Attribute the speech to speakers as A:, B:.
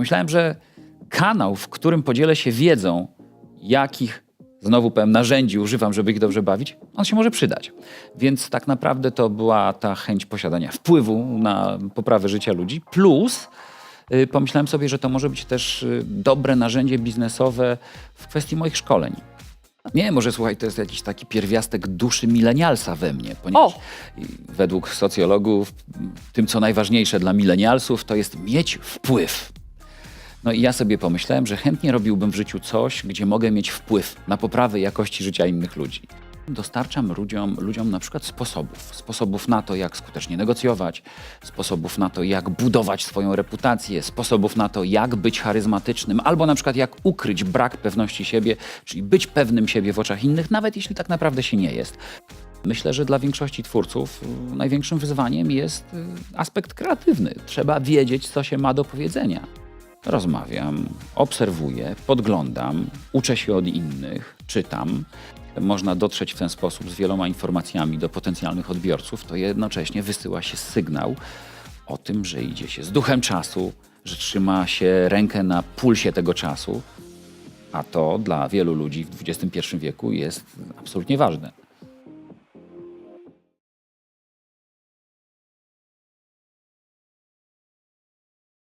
A: Pomyślałem, że kanał, w którym podzielę się wiedzą, jakich znowu powiem narzędzi używam, żeby ich dobrze bawić, on się może przydać. Więc tak naprawdę to była ta chęć posiadania wpływu na poprawę życia ludzi, plus y, pomyślałem sobie, że to może być też y, dobre narzędzie biznesowe w kwestii moich szkoleń. Nie, może słuchaj, to jest jakiś taki pierwiastek duszy milenialsa we mnie, ponieważ
B: O!
A: według socjologów tym, co najważniejsze dla milenialsów, to jest mieć wpływ. No i ja sobie pomyślałem, że chętnie robiłbym w życiu coś, gdzie mogę mieć wpływ na poprawę jakości życia innych ludzi. Dostarczam ludziom, ludziom na przykład sposobów. Sposobów na to, jak skutecznie negocjować, sposobów na to, jak budować swoją reputację, sposobów na to, jak być charyzmatycznym, albo na przykład jak ukryć brak pewności siebie, czyli być pewnym siebie w oczach innych, nawet jeśli tak naprawdę się nie jest. Myślę, że dla większości twórców y, największym wyzwaniem jest y, aspekt kreatywny. Trzeba wiedzieć, co się ma do powiedzenia. Rozmawiam, obserwuję, podglądam, uczę się od innych, czytam. Można dotrzeć w ten sposób z wieloma informacjami do potencjalnych odbiorców, to jednocześnie wysyła się sygnał o tym, że idzie się z duchem czasu, że trzyma się rękę na pulsie tego czasu, a to dla wielu ludzi w XXI wieku jest absolutnie ważne.